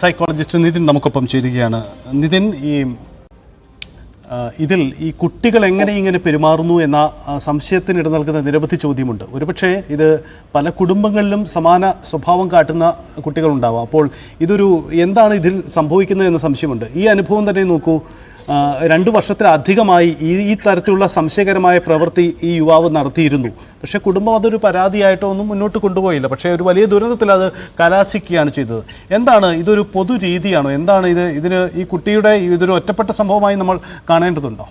Psychologist Nitin നമുക്കൊപ്പം ചേരുകയാണ്. നിതിൻ ഈ ഇതിൽ ഈ കുട്ടികൾ എങ്ങനെ ഇങ്ങനെ പെരുമാറുന്നു എന്ന സംശയത്തിന് ഇട നൽകുന്ന നിരവധി ചോദ്യമുണ്ട്. ഒരുപക്ഷെ ഇത് പല കുടുംബങ്ങളിലും സമാന സ്വഭാവം കാട്ടുന്ന കുട്ടികളുണ്ടാവാം. അപ്പോൾ ഇതൊരു എന്താണ് ഇതിൽ സംഭവിക്കുന്നത് എന്ന സംശയമുണ്ട്. ഈ അനുഭവം തന്നെ നോക്കൂ. രണ്ടു വർഷത്തിലധികമായി ഈ ഈ തരത്തിലുള്ള സംശയകരമായ പ്രവൃത്തി ഈ യുവാവ് നടത്തിയിരുന്നു. പക്ഷേ കുടുംബം അതൊരു പരാതിയായിട്ടോ ഒന്നും മുന്നോട്ട് കൊണ്ടുപോയില്ല. പക്ഷേ ഒരു വലിയ ദുരന്തത്തിൽ അത് കലാശിക്കുകയാണ് ചെയ്തത്. എന്താണ് ഇതൊരു പൊതു രീതിയാണോ? എന്താണ് ഇത് ഇതിന് ഈ കുട്ടിയുടെ ഇതൊരു ഒറ്റപ്പെട്ട സംഭവമായി നമ്മൾ കാണേണ്ടതുണ്ടോ?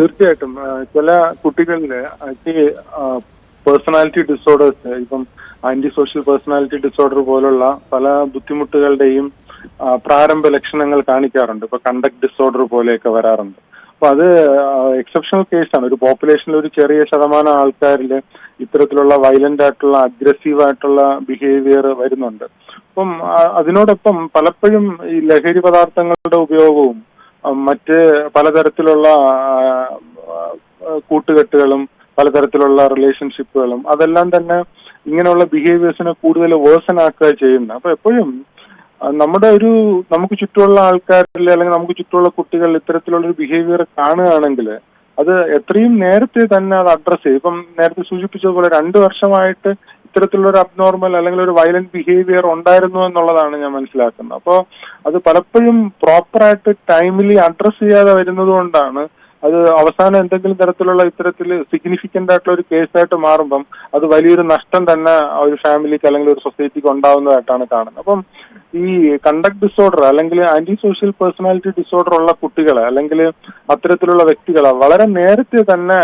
തീർച്ചയായിട്ടും. ചില കുട്ടികളിൽ പേഴ്സണാലിറ്റി ഡിസോർഡേഴ്സ് ഇപ്പം ആന്റി സോഷ്യൽ പേഴ്സണാലിറ്റി ഡിസോർഡർ പോലുള്ള പല ബുദ്ധിമുട്ടുകളുടെയും പ്രാരംഭ ലക്ഷണങ്ങൾ കാണിക്കാറുണ്ട്. ഇപ്പൊ കണ്ടക്ട് ഡിസോർഡർ പോലെയൊക്കെ വരാറുണ്ട്. അപ്പൊ അത് എക്സെപ്ഷണൽ കേസാണ് ഒരു പോപ്പുലേഷനിൽ ഒരു ചെറിയ ശതമാനം ആൾക്കാരിൽ ഇത്തരത്തിലുള്ള വയലന്റ് ആയിട്ടുള്ള അഗ്രസീവ് ആയിട്ടുള്ള ബിഹേവിയർ വരുന്നുണ്ട്. അപ്പം അതിനോടൊപ്പം പലപ്പോഴും ഈ ലഹരി പദാർത്ഥങ്ങളുടെ ഉപയോഗവും മറ്റ് പലതരത്തിലുള്ള കൂട്ടുകെട്ടുകളും പലതരത്തിലുള്ള റിലേഷൻഷിപ്പുകളും അതെല്ലാം തന്നെ ഇങ്ങനെയുള്ള ബിഹേവിയേഴ്സിനെ കൂടുതൽ വേഴ്സൺ ആക്കുക ചെയ്യുന്നത് അപ്പൊ എപ്പോഴും നമ്മുടെ ഒരു നമുക്ക് ചുറ്റുമുള്ള ആൾക്കാരിൽ അല്ലെങ്കിൽ നമുക്ക് ചുറ്റുമുള്ള കുട്ടികൾ ഇത്തരത്തിലുള്ള ഒരു ബിഹേവിയർ കാണുകയാണെങ്കിൽ അത് എത്രയും നേരത്തെ തന്നെ അത് അഡ്രസ് ചെയ്യും. ഇപ്പം നേരത്തെ സൂചിപ്പിച്ചതുപോലെ രണ്ട് വർഷമായിട്ട് ഇത്തരത്തിലുള്ള ഒരു അബ്നോർമൽ അല്ലെങ്കിൽ ഒരു വയലന്റ് ബിഹേവിയർ ഉണ്ടായിരുന്നു എന്നുള്ളതാണ് ഞാൻ മനസ്സിലാക്കുന്നത്. അപ്പോൾ അത് പലപ്പോഴും പ്രോപ്പറായിട്ട് ടൈമിലി അഡ്രസ് ചെയ്യാതെ വരുന്നത് കൊണ്ടാണ് അത് അവസാനം എന്തെങ്കിലും തരത്തിലുള്ള ഇത്തരത്തിൽ സിഗ്നിഫിക്കന്റ് ആയിട്ടുള്ള ഒരു കേസായിട്ട് മാറുമ്പം അത് വലിയൊരു നഷ്ടം തന്നെ ഒരു ഫാമിലിക്ക് അല്ലെങ്കിൽ ഒരു സൊസൈറ്റിക്ക് ഉണ്ടാവുന്നതായിട്ടാണ് കാണുന്നത്. അപ്പം ഈ കണ്ടക്ട് ഡിസോർഡർ അല്ലെങ്കിൽ ആന്റി സോഷ്യൽ പേഴ്സണാലിറ്റി ഡിസോർഡർ ഉള്ള കുട്ടികളെ അല്ലെങ്കിൽ അത്തരത്തിലുള്ള വ്യക്തികളെ വളരെ നേരത്തെ തന്നെ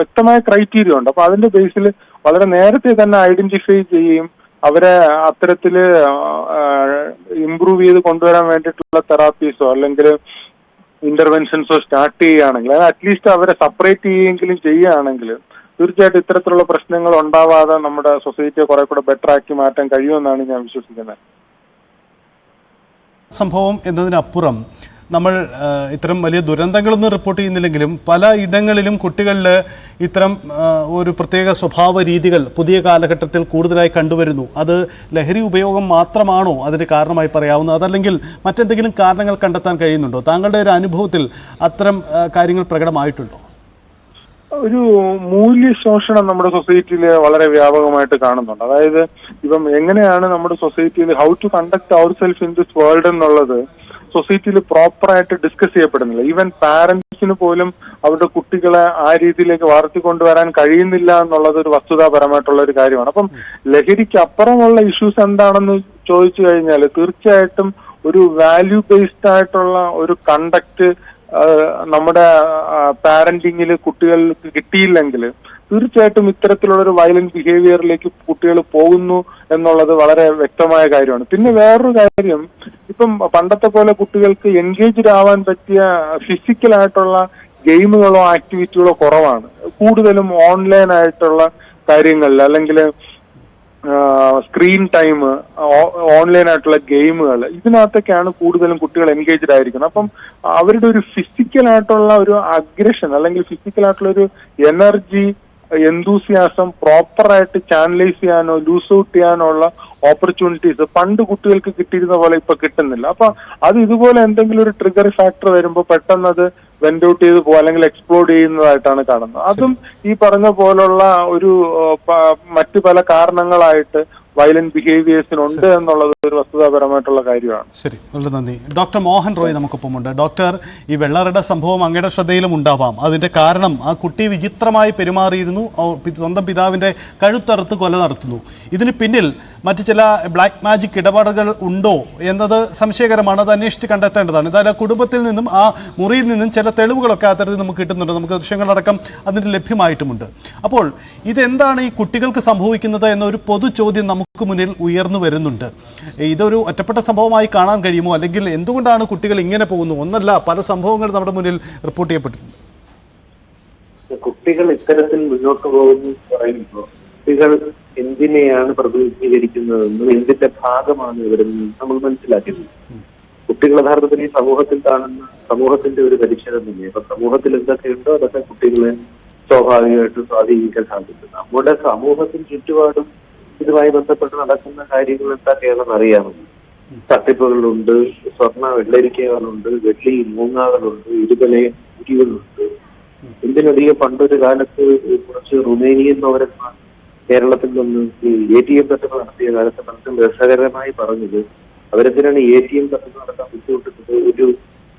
വ്യക്തമായ ക്രൈറ്റീരിയ ഉണ്ട്. അപ്പൊ അതിന്റെ ബേസിൽ വളരെ നേരത്തെ തന്നെ ഐഡന്റിഫൈ ചെയ്യുകയും അവരെ അത്തരത്തിൽ ഇംപ്രൂവ് ചെയ്ത് കൊണ്ടുവരാൻ വേണ്ടിയിട്ടുള്ള തെറാപ്പീസോ അല്ലെങ്കിൽ ഇന്റർവെൻഷൻസോ സ്റ്റാർട്ട് ചെയ്യുകയാണെങ്കിൽ അത് അറ്റ്ലീസ്റ്റ് അവരെ സെപ്പറേറ്റ് ചെയ്യുകയെങ്കിലും ചെയ്യുകയാണെങ്കിൽ തീർച്ചയായിട്ടും ഇത്തരത്തിലുള്ള പ്രശ്നങ്ങൾ ഉണ്ടാവാതെ നമ്മുടെ സൊസൈറ്റിയെ കുറെ കൂടെ ബെറ്റർ ആക്കി മാറ്റാൻ കഴിയുമെന്നാണ് ഞാൻ വിശ്വസിക്കുന്നത്. സംഭവം എന്നതിനപ്പുറം നമ്മൾ ഇത്തരം വലിയ ദുരന്തങ്ങളൊന്നും റിപ്പോർട്ട് ചെയ്യുന്നില്ലെങ്കിലും പല ഇടങ്ങളിലും കുട്ടികളിൽ ഇത്തരം ഒരു പ്രത്യേക സ്വഭാവ രീതികൾ പുതിയ കാലഘട്ടത്തിൽ കൂടുതലായി കണ്ടുവരുന്നു. അത് ലഹരി ഉപയോഗം മാത്രമാണോ അതിന് കാരണമായി പറയാവുന്നത്? അതല്ലെങ്കിൽ മറ്റെന്തെങ്കിലും കാരണങ്ങൾ കണ്ടെത്താൻ കഴിയുന്നുണ്ടോ? താങ്കളുടെ ഒരു അനുഭവത്തിൽ അത്തരം കാര്യങ്ങൾ പ്രകടമായിട്ടുണ്ടോ? ഒരു മൂല്യ ശോഷണം നമ്മുടെ സൊസൈറ്റിയിൽ വളരെ വ്യാപകമായിട്ട് കാണുന്നുണ്ട്. അതായത് ഇപ്പം എങ്ങനെയാണ് നമ്മുടെ സൊസൈറ്റിയിൽ how to conduct our self in this world എന്നുള്ളത് സൊസൈറ്റിയിൽ പ്രോപ്പറായിട്ട് ഡിസ്കസ് ചെയ്യപ്പെടുന്നില്ല. ഈവൻ പാരന്റ്സിന് പോലും അവരുടെ കുട്ടികളെ ആ രീതിയിലേക്ക് വളർത്തിക്കൊണ്ടുവരാൻ കഴിയുന്നില്ല എന്നുള്ളത് ഒരു വസ്തുതാപരമായിട്ടുള്ള ഒരു കാര്യമാണ്. അപ്പം ലഹരിക്ക് അപ്പുറമുള്ള ഇഷ്യൂസ് എന്താണെന്ന് ചോദിച്ചു കഴിഞ്ഞാൽ തീർച്ചയായിട്ടും ഒരു വാല്യൂ ബേസ്ഡ് ആയിട്ടുള്ള ഒരു കണ്ടക്ട് നമ്മുടെ പാരന്റിങ്ങിൽ കുട്ടികൾക്ക് കിട്ടിയില്ലെങ്കിൽ തീർച്ചയായിട്ടും ഇത്തരത്തിലുള്ള ഒരു വയലന്റ് ബിഹേവിയറിലേക്ക് കുട്ടികൾ പോകുന്നു എന്നുള്ളത് വളരെ വ്യക്തമായ കാര്യമാണ്. പിന്നെ വേറൊരു കാര്യം ഇപ്പം പണ്ടത്തെ പോലെ കുട്ടികൾക്ക് എൻഗേജ്ഡ് ആവാൻ പറ്റിയ ഫിസിക്കൽ ആയിട്ടുള്ള ഗെയിമുകളോ ആക്ടിവിറ്റികളോ കുറവാണ്. കൂടുതലും ഓൺലൈൻ ആയിട്ടുള്ള കാര്യങ്ങളിൽ അല്ലെങ്കിൽ സ്ക്രീൻ ടൈം ഓൺലൈൻ ആയിട്ടുള്ള ഗെയിമുകൾ ഇതിനകത്തൊക്കെയാണ് കൂടുതലും കുട്ടികൾ എൻഗേജ്ഡ് ആയിരിക്കുന്നത്. അപ്പം അവരുടെ ഒരു ഫിസിക്കൽ ആയിട്ടുള്ള ഒരു അഗ്രഷൻ അല്ലെങ്കിൽ ഫിസിക്കൽ ആയിട്ടുള്ള ഒരു എനർജി എന്തൂസിയാസം പ്രോപ്പറായിട്ട് ചാനലൈസ് ചെയ്യാനോ ലൂസ് ഔട്ട് ചെയ്യാനോ ഉള്ള ഓപ്പർച്യൂണിറ്റീസ് പണ്ട് കുട്ടികൾക്ക് കിട്ടിയിരുന്ന പോലെ ഇപ്പൊ കിട്ടുന്നില്ല. അപ്പൊ അത് ഇതുപോലെ എന്തെങ്കിലും ഒരു ട്രിഗർ ഫാക്ടർ വരുമ്പോൾ പെട്ടെന്ന് അത് വെന്റ് ഔട്ട് ചെയ്ത് പോകും അല്ലെങ്കിൽ എക്സ്പ്ലോഡ് ചെയ്യുന്നതായിട്ടാണ് കാണുന്നത്. അതും ഈ പറഞ്ഞ പോലുള്ള ഒരു മറ്റു പല കാരണങ്ങളായിട്ട് വയലന്റ് ബിഹേവിയേഴ്സിനുണ്ട് എന്നുള്ളത് ഒരു വസ്തുതാപരമായിട്ടുള്ള കാര്യമാണ്. ശരി വളരെ നന്ദി. ഡോക്ടർ മോഹൻ റോയ് നമുക്കൊപ്പമുണ്ട്. ഡോക്ടർ ഈ വെള്ളറുടെ സംഭവം അങ്ങയുടെ ശ്രദ്ധയിലും ഉണ്ടാവാം. അതിന്റെ കാരണം ആ കുട്ടി വിചിത്രമായി പെരുമാറിയിരുന്നു. സ്വന്തം പിതാവിന്റെ കഴുത്തറുത്ത് കൊല നടത്തുന്നു. ഇതിന് പിന്നിൽ മറ്റു ചില ബ്ലാക്ക് മാജിക് ഇടപാടുകൾ ഉണ്ടോ എന്നത് സംശയകരമാണ്. അത് അന്വേഷിച്ച് കണ്ടെത്തേണ്ടതാണ്. എന്തായാലും കുടുംബത്തിൽ നിന്നും ആ മുറിയിൽ നിന്നും ചില തെളിവുകളൊക്കെ അത്തരത്തിൽ നമുക്ക് കിട്ടുന്നുണ്ട്. നമുക്ക് ദൃശ്യങ്ങളടക്കം അതിന് ലഭ്യമായിട്ടുമുണ്ട്. അപ്പോൾ ഇതെന്താണ് ഈ കുട്ടികൾക്ക് സംഭവിക്കുന്നത് എന്നൊരു പൊതു ചോദ്യം നമുക്ക് മുന്നിൽ ഉയർന്നു വരുന്നുണ്ട്. ഇതൊരു ഒറ്റപ്പെട്ട സംഭവമായി കാണാൻ കഴിയുമോ? അല്ലെങ്കിൽ എന്തുകൊണ്ടാണ് കുട്ടികൾ ഇങ്ങനെ പോകുന്നു? ഒന്നല്ല പല സംഭവങ്ങൾ നമ്മുടെ മുന്നിൽ റിപ്പോർട്ട് ചെയ്യപ്പെട്ടിട്ടുണ്ട്. കുട്ടികൾ ഇത്തരത്തിൽ മുന്നോട്ട് പോകുന്നു പറയുമ്പോൾ കുട്ടികൾ എന്തിനെയാണ് പ്രതിനിധീകരിക്കുന്നതെന്നും എന്തിന്റെ ഭാഗമാണ് ഇവരെന്നും നമ്മൾ മനസ്സിലാക്കുന്നത്. കുട്ടികൾ യഥാർത്ഥത്തിൽ ഈ സമൂഹത്തിൽ കാണുന്ന സമൂഹത്തിന്റെ ഒരു പരിച്ഛേദമില്ലേ അപ്പൊ സമൂഹത്തിൽ എന്തൊക്കെയുണ്ടോ അതൊക്കെ കുട്ടികളെ സ്വാഭാവികമായിട്ടും സ്വാധീനിക്കാൻ സാധിക്കും നമ്മുടെ സമൂഹത്തിന് ചുറ്റുപാടും ഇതുമായി ബന്ധപ്പെട്ട് നടക്കുന്ന കാര്യങ്ങൾ എന്തൊക്കെയാണെന്ന് അറിയാമല്ലോ തട്ടിപ്പുകളുണ്ട് സ്വർണ വെള്ളരിക്കകളുണ്ട് വെള്ളി മൂങ്ങാകളുണ്ട് ഇരുതലയ കുരികളുണ്ട് എന്തിനധികം പണ്ടൊരു കാലത്ത് കുറച്ച് റുമേനിയൻ പൗരന്മാർ കേരളത്തിൽ നിന്ന് ഈ എ ടി എം തട്ടിപ്പ് നടത്തിയ കാലത്ത് പലർക്കും രസകരമായി പറഞ്ഞത് അവരെന്തിനാണ് എ ടി എം തട്ടിപ്പ് നടത്താൻ ബുദ്ധിമുട്ടുന്നത്? ഒരു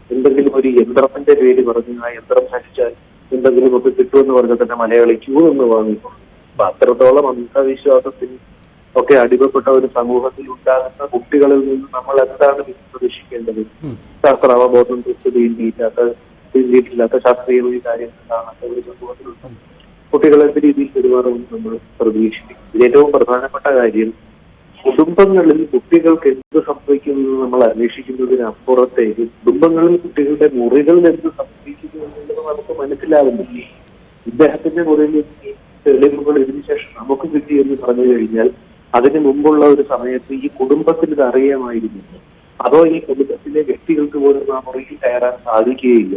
എന്തെങ്കിലും ഒരു യന്ത്രത്തിന്റെ പേര് പറഞ്ഞ് ആ യന്ത്രം സഹിച്ചാൽ എന്തെങ്കിലും ഒക്കെ കിട്ടുമെന്ന് പറഞ്ഞാൽ തന്നെ മലയാളി ക്യൂ എന്ന് വാങ്ങിക്കും അപ്പൊ അത്രത്തോളം അന്ധവിശ്വാസത്തിന് ഒക്കെ അടിമപ്പെട്ട ഒരു സമൂഹത്തിൽ ഉണ്ടാകുന്ന കുട്ടികളിൽ നിന്ന് നമ്മൾ എന്താണ് പ്രതീക്ഷിക്കേണ്ടത് ശാസ്ത്ര അവബോധം തൊട്ട് തീണ്ടിയില്ലാത്ത തീണ്ടിയിട്ടില്ലാത്ത ശാസ്ത്രീയമായ കാര്യങ്ങൾ കാണാത്ത ഒരു സമൂഹത്തിൽ കുട്ടികളെ എന്ത് രീതിയിൽ പെരുമാറുമെന്ന് നമ്മൾ പ്രതീക്ഷിക്കും ഏറ്റവും പ്രധാനപ്പെട്ട കാര്യം കുടുംബങ്ങളിൽ കുട്ടികൾക്ക് എന്ത് സംഭവിക്കുന്നു നമ്മൾ അന്വേഷിക്കുന്നതിനപ്പുറത്തേക്ക് കുടുംബങ്ങളിൽ കുട്ടികളുടെ മുറികളിൽ എന്ത് സംഭവിക്കുന്നു എന്നുള്ളത് നമുക്ക് മനസ്സിലാകുന്നില്ല ഇദ്ദേഹത്തിന്റെ മുറിയിൽ തെളിവുകൾ ഇതിനു ശേഷം നമുക്ക് കിട്ടി എന്ന് പറഞ്ഞു കഴിഞ്ഞാൽ അതിന് മുമ്പുള്ള ഒരു സമയത്ത് ഈ കുടുംബത്തിൽ ഇത് അറിയാമായിരുന്നു. അതോ ഈ കുടുംബത്തിലെ വ്യക്തികൾക്ക് പോലും ആ മുറിയിൽ കയറാൻ സാധിക്കുകയില്ല.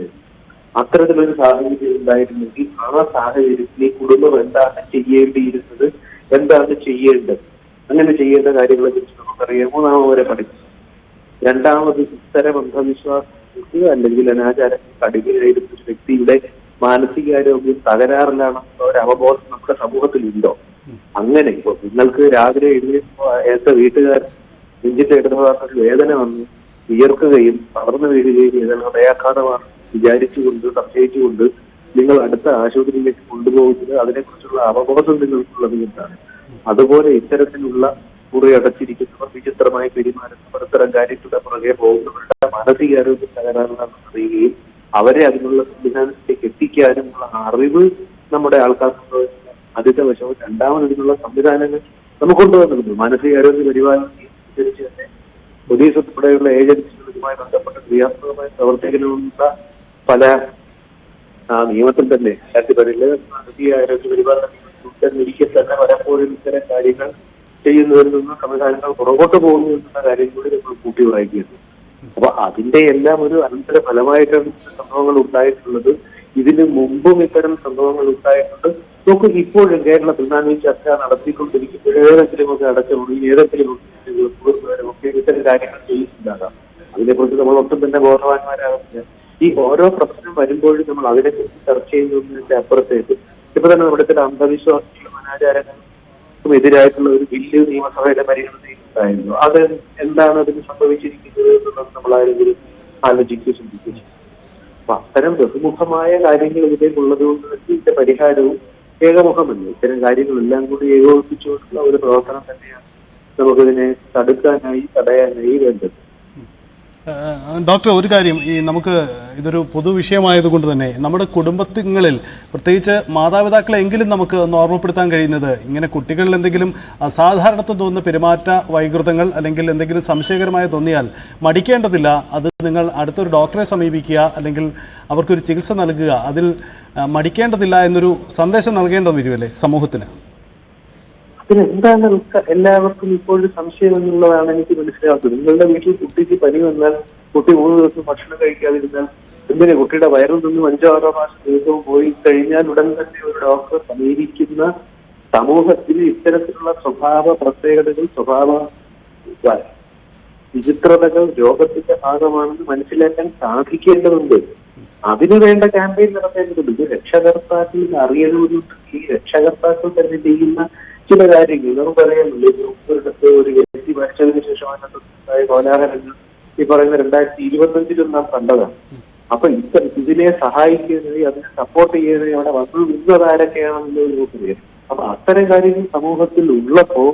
അത്തരത്തിലൊരു സാഹചര്യം ഉണ്ടായിരുന്നെങ്കിൽ ആ സാഹചര്യത്തിൽ ഈ കുടുംബം എന്താണ് ചെയ്യേണ്ടിയിരുന്നത്? എന്താണ് ചെയ്യേണ്ടത്? അങ്ങനെ ചെയ്യേണ്ട കാര്യങ്ങളെ കുറിച്ച് നമുക്കറിയാമോ? നാം അവരെ പഠിച്ചു രണ്ടാമത് ഇത്തരം അന്ധവിശ്വാസങ്ങൾക്ക് അല്ലെങ്കിൽ അനാചാരങ്ങൾക്ക് അടിമയായിരുന്ന ഒരു വ്യക്തിയുടെ മാനസികാരോഗ്യം തകരാറിലാണെന്നുള്ള ഒരു അവബോധം നമ്മുടെ സമൂഹത്തിലുണ്ടോ? അങ്ങനെ ഇപ്പൊ നിങ്ങൾക്ക് രാവിലെ എഴുതിയപ്പോ ഏത്ത വീട്ടുകാർ നെഞ്ചിട്ട് വേദന വന്ന്. വിയർക്കുകയും പടർന്നു വീഴുകയും ചെയ്താൽ ഹൃദയാഘാതമാണ് വിചാരിച്ചുകൊണ്ട് സംശയിച്ചുകൊണ്ട് നിങ്ങൾ അടുത്ത ആശുപത്രിയിലേക്ക് കൊണ്ടുപോകുന്നത് അതിനെക്കുറിച്ചുള്ള അവബോധം നിങ്ങൾക്കുള്ളത് കൊണ്ടാണ്. അതുപോലെ ഇത്തരത്തിലുള്ള മുറി അടച്ചിരിക്കുന്നവർ വിചിത്രമായി പെരുമാറുന്നവർ ഇത്തരം കാര്യങ്ങളുടെ പുറകെ പോകുന്നവരുടെ മാനസികാരോഗ്യ തകരാറിലാണെന്ന് അറിയുകയും അവരെ അതിനുള്ള സംവിധാനത്തിലേക്ക് എത്തിക്കാനുമുള്ള അറിവ് നമ്മുടെ ആൾക്കാർക്ക് ആദ്യത്തെ വശവും രണ്ടാമത് ഇതിനുള്ള സംവിധാനങ്ങൾ നമുക്ക് കൊണ്ടുവന്നിട്ടുണ്ട് മാനസികാരോഗ്യ പരിപാലനം അനുസരിച്ച് തന്നെ പോലീസ് ഉൾപ്പെടെയുള്ള ഏജൻസികളുമായി ബന്ധപ്പെട്ട് ക്രിയാത്മകമായി പ്രവർത്തിക്കുന്ന പല നിയമത്തിൽ തന്നെ രണ്ടായിരത്തി പതിനെട്ടിൽ മാനസിക ആരോഗ്യ പരിപാലന നിയമത്തിൽ തന്നെ പലപ്പോഴും ഇത്തരം കാര്യങ്ങൾ ചെയ്യുന്നതിൽ നിന്ന് സംവിധാനങ്ങൾ പുറകോട്ട് പോകുന്നു എന്നുള്ള കാര്യം കൂടി നമ്മൾ കൂട്ടി വായിക്കുന്നു അപ്പൊ അതിന്റെ എല്ലാം ഒരു അനന്തര ഫലമായിട്ടാണ് സംഭവങ്ങൾ ഉണ്ടായിട്ടുള്ളത്. ഇതിന് മുമ്പും ഇത്തരം സംഭവങ്ങൾ ഉണ്ടായിട്ടുണ്ട്. നോക്കൂ ഇപ്പോഴും കേരളത്തിൽ നാം ഈ ചർച്ച നടത്തിക്കൊണ്ടിരിക്കുമ്പോൾ ഏതെങ്കിലും ഒക്കെ അടച്ചുകൂടി ഏതെങ്കിലും ഒക്കെ ഇത്തരം കാര്യങ്ങൾ ചെയ്തിട്ടുണ്ടാകാം അതിനെക്കുറിച്ച് നമ്മൾ ഒട്ടും തന്നെ ബോധവാന്മാരാകുന്നില്ല ഈ ഓരോ പ്രശ്നം വരുമ്പോഴും നമ്മൾ അതിനെക്കുറിച്ച് ചർച്ച ചെയ്യുന്നതിന്റെ അപ്പുറത്തേക്ക് ഇപ്പൊ തന്നെ നമ്മുടെ ചില അന്ധവിശ്വാസങ്ങളും അനാചാരങ്ങൾക്കും എതിരായിട്ടുള്ള ഒരു ബില്ല് നിയമസഭയുടെ പരിഗണനയിലുണ്ടായിരുന്നു. അത് എന്താണ് അതിന് സംഭവിച്ചിരിക്കുന്നത് എന്നുള്ളത് നമ്മൾ ആരെങ്കിലും ചിന്തിക്കുകയോ ചെയ്യും. അപ്പൊ അത്തരം ബഹുമുഖമായ കാര്യങ്ങൾ ഇതിലേക്കുള്ളത് കൊണ്ട് ഇതിന്റെ പരിഹാരവും ഏകമുഖമല്ല? ഇത്തരം കാര്യങ്ങളെല്ലാം കൂടി ഏകോപിപ്പിച്ചുകൊണ്ടുള്ള ഒരു പ്രവർത്തനം തന്നെയാണ് നമുക്കിതിനെ തടുക്കാനായി തടയാനായി വേണ്ടത്. ഡോക്ടർ ഒരു കാര്യം. ഈ നമുക്ക് ഇതൊരു പൊതുവിഷയമായതുകൊണ്ട് തന്നെ നമ്മുടെ കുടുംബത്തിങ്ങളിൽ പ്രത്യേകിച്ച് മാതാപിതാക്കളെങ്കിലും നമുക്ക് ഒന്ന് ഓർമ്മപ്പെടുത്താൻ കഴിയുന്നത് ഇങ്ങനെ കുട്ടികളിൽ എന്തെങ്കിലും അസാധാരണത്വം തോന്നുന്ന പെരുമാറ്റ വൈകൃതങ്ങൾ അല്ലെങ്കിൽ എന്തെങ്കിലും സംശയകരമായ തോന്നിയാൽ മടിക്കേണ്ടതില്ല. അത് നിങ്ങൾ അടുത്തൊരു ഡോക്ടറെ സമീപിക്കുക അല്ലെങ്കിൽ അവർക്കൊരു ചികിത്സ നൽകുക. അതിൽ മടിക്കേണ്ടതില്ല എന്നൊരു സന്ദേശം നൽകേണ്ടത് വരുമല്ലേ സമൂഹത്തിന്? പിന്നെ എന്താണ് എല്ലാവർക്കും ഇപ്പോഴും സംശയം എന്നുള്ളതാണ് എനിക്ക് മനസ്സിലാക്കുന്നത് നിങ്ങളുടെ വീട്ടിൽ കുട്ടിക്ക് പനി വന്നാൽ കുട്ടി മൂന്ന് ദിവസം ഭക്ഷണം കഴിക്കാതിരുന്നാൽ എന്തിനാ കുട്ടിയുടെ വയറിൽ നിന്നും അഞ്ചോ ആറോ മാസം ദിവസവും പോയി കഴിഞ്ഞാൽ ഉടൻ തന്നെ ഒരു ഡോക്ടറെ സമീപിക്കുന്ന സമൂഹത്തിൽ ഇത്തരത്തിലുള്ള സ്വഭാവ പ്രത്യേകതകൾ സ്വഭാവ വിചിത്രതകൾ രോഗത്തിന്റെ ഭാഗമാണെന്ന് മനസ്സിലാക്കാൻ സാധിക്കേണ്ടതുണ്ട്. അതിനു വേണ്ട ക്യാമ്പയിൻ നടത്തേണ്ടതുണ്ട്. ഇത് രക്ഷകർത്താക്കളിൽ അറിയണമെന്നുണ്ട് ഈ രക്ഷകർത്താക്കൾ തന്നെ ചെയ്യുന്ന ചില കാര്യങ്ങൾ. നമുക്കറിയാമല്ലോ ഇപ്പൊ ഒരിടത്ത് ഒരു വ്യക്തി മരിച്ചതിന് ശേഷം അതിനകത്തുണ്ടായ കോലാഹലങ്ങൾ ഈ പറയുന്ന രണ്ടായിരത്തി ഇരുപത്തഞ്ചിലും നാം കണ്ടതാണ്. അപ്പൊ ഇത്ര ഇതിനെ സഹായിക്കുന്നത് അതിനെ സപ്പോർട്ട് ചെയ്യുന്നത് അവിടെ വന്നു ഒരു നമുക്കറിയാം അപ്പൊ അത്തരം കാര്യങ്ങൾ സമൂഹത്തിൽ ഉള്ളപ്പോ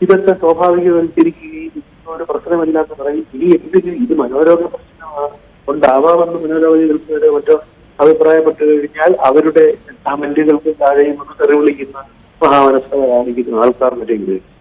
ഇതൊക്കെ സ്വാഭാവികവൽക്കരിക്കുകയും ഒരു പ്രശ്നമില്ലാന്ന് പറയും. ഇനി എന്തിന് ഇത് മനോരോഗ പ്രശ്നമാണ്? ഉണ്ടാവാമെന്ന് മനോരോഗികൾക്ക് മറ്റോ അഭിപ്രായപ്പെട്ടു കഴിഞ്ഞാൽ അവരുടെ കമന്റുകൾക്ക് താഴെയും ഒന്ന് തെറി കാണിക്കുന്ന ആൾക്കാർ മറ്റെങ്കിലും